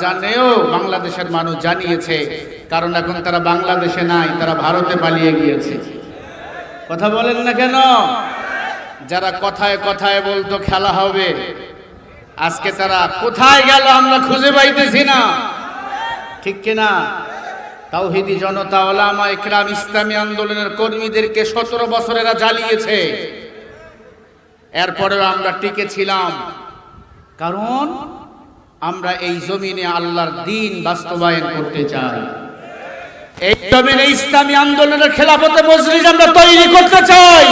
জানেও বাংলাদেশের মানুষ জানিয়েছে, কারণ এখন তারা বাংলাদেশে নাই, তারা ভারতে পালিয়ে গিয়েছে। কথা বলেন না কেন? যারা কথায় কথায় বলতো খেলা হবে, আজকে তারা কোথায় গেল আমরা খুঁজে পাইতেছি না। ঠিক কিনা? তাওহিদি জনতা, ওলামা ইকরাম ইসলামী আন্দোলনের কর্মীদেরকে সতেরো বছরেরা জ্বালিয়েছে। এরপরেও আমরা টিকে ছিলাম। কারণ আমরা এই জমিনে আল্লাহর দিন বাস্তবায়ন করতে চাই। এই জমিনে ইসলামী আন্দোলনের খেলাফতে মজলিস আমরা তৈরি করতে চাই।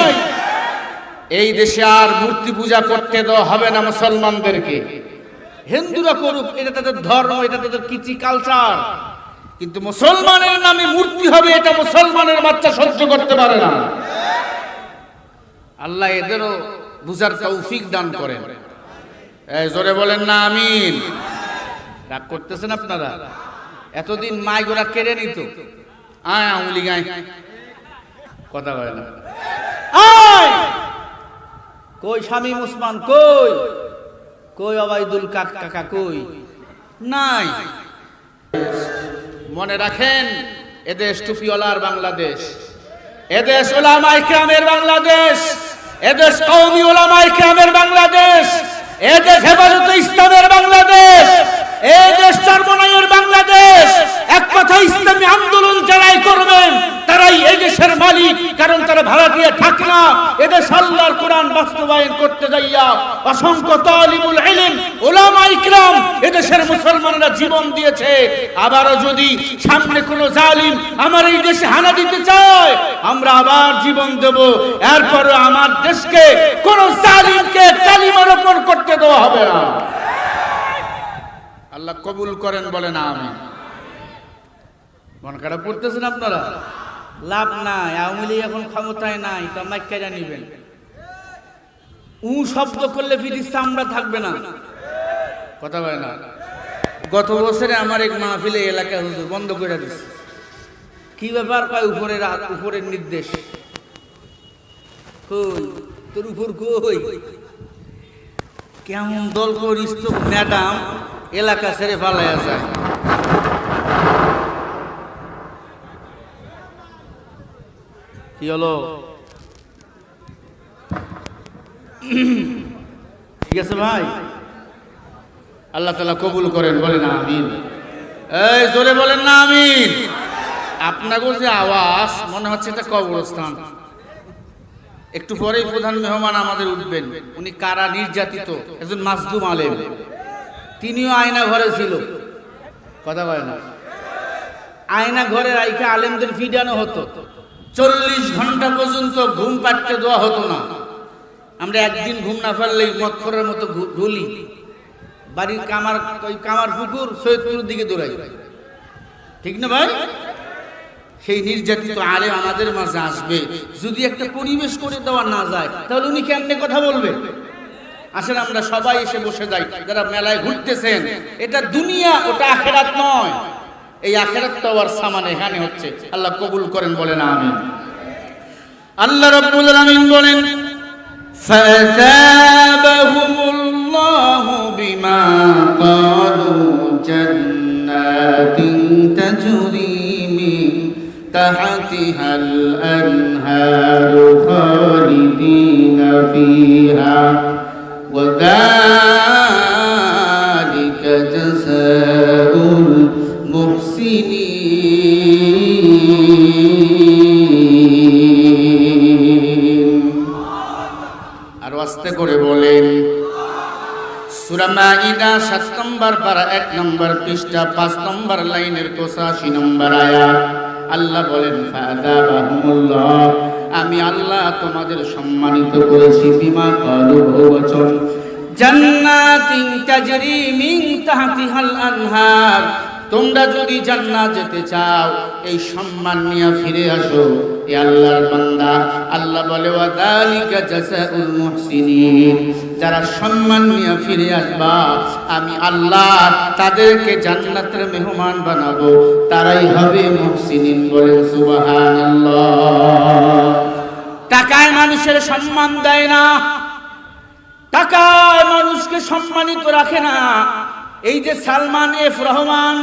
এই দেশে আর মূর্তি পূজা করতে দেওয়া হবে না মুসলমানদেরকে। হিন্দুরা করুক, এটা তাদের ধর্ম, এটা তাদের কিচি কালচার। কিন্তু মুসলমানের নামে মূর্তি হবে, এটা মুসলমানের বাচ্চা সহ্য করতে পারে না। আল্লাহ এদেরও বুঝার তৌফিক দান করেন। জোরে বলেন না, আমিন। রাগ করতেছেন আপনারা? এতদিন মাই গোড়া কেড়ে নিত। আয় আঙুলি গায়। কথা বলে না। আয়! কই স্বামী মুসমান কই? কই অবাইদুল কাক কাকা কই? নাই। মনে রাখেন এদেশ টুপিওয়ালার বাংলাদেশ। এদেশ ওলামাই কেরামের বাংলাদেশ। এদেশ কৌমি ওলামাই কেরামের বাংলাদেশ। এদেশ হেফাজতে ইসলামের বাংলাদেশ। এদেশ চর্মনাইয়ের বাংলাদেশ। এক কথা ইসলামী আন্দোলন যারাই করবেন, তারাই এই দেশের মালিক, কারণ তারা ভারতীয় থাকে না। এদেশ আল্লাহর কোরআন বাস্তবায়ন করতে যাইয়া অসংখ্য তালিমুল ইলম ওলামা ইকরাম এদেশের মুসলমানরা জীবন দিয়েছে। আবারও যদি সামনে কোনো জালিম আমার এই দেশে হানা দিতে চায়, আমরা আবার জীবন দেব। এরপরে আমার দেশকে কোন জালিমকে কালিমার ওপর করতে দেওয়া হবে না। আল্লাহ কবুল করেন বলে না আমি মন খারাপ করতেছেন আপনারা? লাভ নাই, আওয়ামী লীগ এখন ক্ষমতায় নাই, তো মাইকাইরা নিবেন। উ শব্দ করলে ফিরি চামড়া থাকবে না। কথা বলে না। গত বছরে আমার এক মাহফিলে এলাকা হুজুর বন্ধ করে দিচ্ছে কি ব্যাপার? কয়, উপরের উপরের নির্দেশ। কই? তোর উপর কই? কেমন দল করিস তো ম্যাডাম এলাকা ছেড়ে পালাইয়া যায়। কি হলো? ঠিক আছে ভাই? আল্লাহ তালা কবুল করেন, বলেন আমিন। এই, জোরে বলেন না আমিন। আপনাকে যে আওয়াজ, মনে হচ্ছে এটা কবরস্থান। একটু পরেই প্রধান মেহমান আমাদের উঠবেন। উনি কারা নির্যাতিত? একজন মাসদুম আলেম। তিনিও আয়না ঘরে ছিল। কথা বলে না। আয়না ঘরে রাইখে আলেমদের ফিডানো হতো। চল্লিশ ঘণ্টা পর্যন্ত ঘুম পাটতে দেওয়া হতো না। আমরা একদিন ঘুম না পারলেই মৎখরের মতো ঢুলি। বাড়ির কামার, ওই কামার পুকুর সৈয়দপুরের দিকে দৌড়াই। ঠিক না ভাই? সেই নির্যাতিত আলেম আমাদের মাঝে আসবে। যদি একটা পরিবেশ করে দেওয়া না যায়, তাহলে উনি কেমনে কথা বলবে? আসেন আমরা সবাই এসে বসে যাই, যারা মেলায় ঘুরতেছেন। এটা দুনিয়া, ওটা আখেরাত নয়। এই আখেরাতটা আর সামানে এখানে হচ্ছে। আল্লাহ কবুল করেন, বলেন আমি আল্লাহ রব্বুল আলামিন বলেন, ফাযাবাহুমুল্লাহু বিমা ক্বালু জান্নাতিন তাজরি মিন তাহতিহাল আনহারু খালিদিনা ফিহা। وذلك جزاء المحسنين আরো আস্তে করে বলেন সুরামা ইদা সাত নম্বর পারা এক নম্বর পৃষ্ঠা পাঁচ নম্বর লাইনের পঁচাশি নম্বর আয়া আল্লাহ বলেন আমি আল্লাহ তোমাদের সম্মানিত করেছি, বিমা কালু বহুবচন জান্নাতিন তাজরি মিন তাহতিহাল আনহার। তোমরা যদি জান্নাত যেতে চাও, এই সম্মান নিয়ে ফিরে আসো। এ আল্লাহর বান্দা, আল্লাহ বলে, ওয়া যালিকা জাযাউল মুহসিনিন। যারা সম্মান নিয়ে ফিরে আসবা, আমি আল্লাহ তাদেরকে জান্নাতের মেহমান বানাবো। তারাই হবে মুহসিনিন বলেন, সুবহানাল্লাহ। টাকায় মানুষের সম্মান দেয় না। টাকায় মানুষকে সম্মানিত রাখে না। এই যে সালমান এফ রহমান,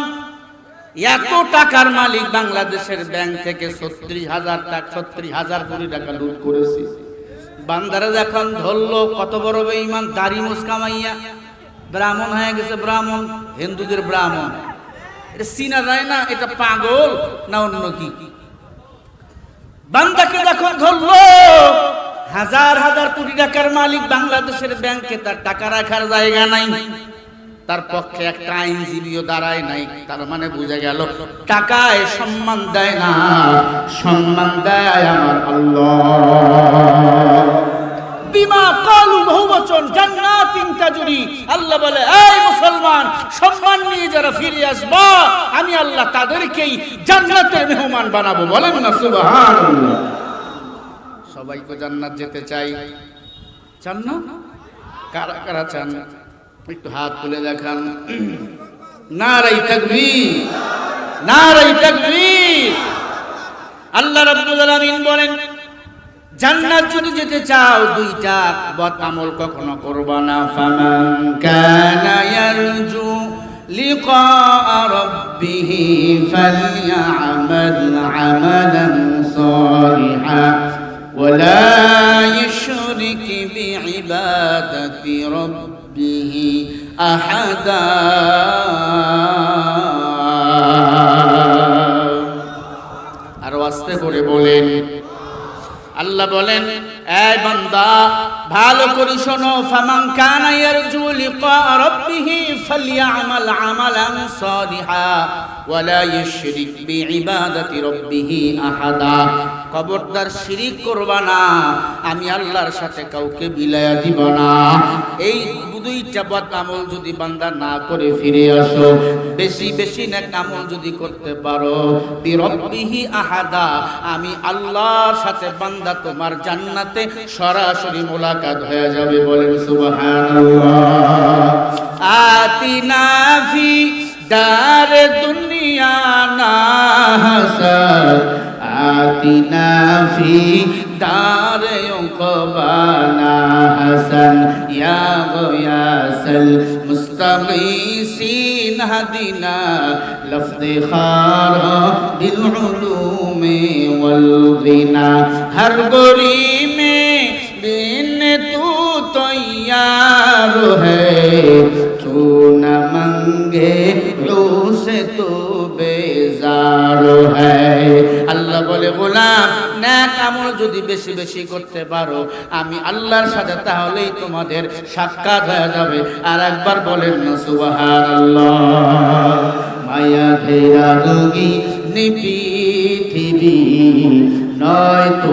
এত টাকার মালিক বাংলাদেশের ব্যাংক থেকে ছত্রিশ হাজার টাকা ছত্রিশ হাজার কোটি টাকা লুট করেছে। বান্দারা যখন ধরলো, কত বড় বেঈমান, দাড়ি মুসকামাইয়া ব্রাহ্মণ হয়ে গেছে ব্রাহ্মণ, হিন্দুদের ব্রাহ্মণ। এটা চিনা যায় না, এটা পাগল না অন্য কি? বান্দাকে যখন ধরলো, হাজার হাজার কোটি টাকার মালিক বাংলাদেশের ব্যাংকে তার টাকা রাখার জায়গা নাই। তার পক্ষে একটা আইনজীবীও দাঁড়ায় নাই তার মানে বুঝে গেল টাকায় সম্মান দেয় না সম্মান দেয় আমার আল্লাহ। বিমা কালু আল্লাহ বলে এই মুসলমান সম্মান নিয়ে যারা ফিরে আসবা আমি আল্লাহ তাদেরকেই জান্নাতের মেহমান বানাবো। বলেন না সুবহানাল্লাহ। সবাই জান্নাত যেতে চাই চান না? কারা কারা চান? একটু হাত তুলে দেখান। নারাই তাকবীর নারাই তাকবীর। আল্লাহ রাব্বুল আলামিন বলেন, জান্নাত যদি যেতে চাও, দুইটা বদ আমল কখনো করবা না। ফামান কানা ইয়ারজু লিকা রাব্বিহ ফালইআমাল আমালান সালিহা ওয়া আরও আস্তে করে বলেন। আল্লাহ বলেন এই বান্দা, ভালো করে শোনো, ফামান কানা ইয়ারজু লিকা রাব্বিহি ফালইআমাল আমালান সালিহা। আমি আল্লাহর সাথে কাউকে বিলায়া দিব না। এই দুইটা বদ আমল যদি বান্দা না করে ফিরে আসো, বেশি বেশি না আমল যদি করতে পারো, বিরব্বিহি আহাদা, আমি আল্লাহর সাথে বান্দা তোমার জান্নাতে সরাসরি মোলাকাত হয়ে যাবে বলেন সুবহানাল্লাহ। আতিনা ফি دار دنیا نا حسد آتنا فی دار عقبانا حسن یا غیاس المستغیثین هدنا لفظ خارا بالعلوم والغنا ہر گری میں بین تو تیار ہے تو तू বেজার হ্যায়। আল্লাহ বলে, গোলাম ন্যাক আমল যদি বেশি বেশি করতে পারো, আমি আল্লাহর সাথে তাহলেই তোমাদের সাক্ষাৎ হয়ে যাবে। আর একবার বলেন না সুবহানাল্লাহ, মায়া ঘেরা রোগী নিপৃথিবী নয় তো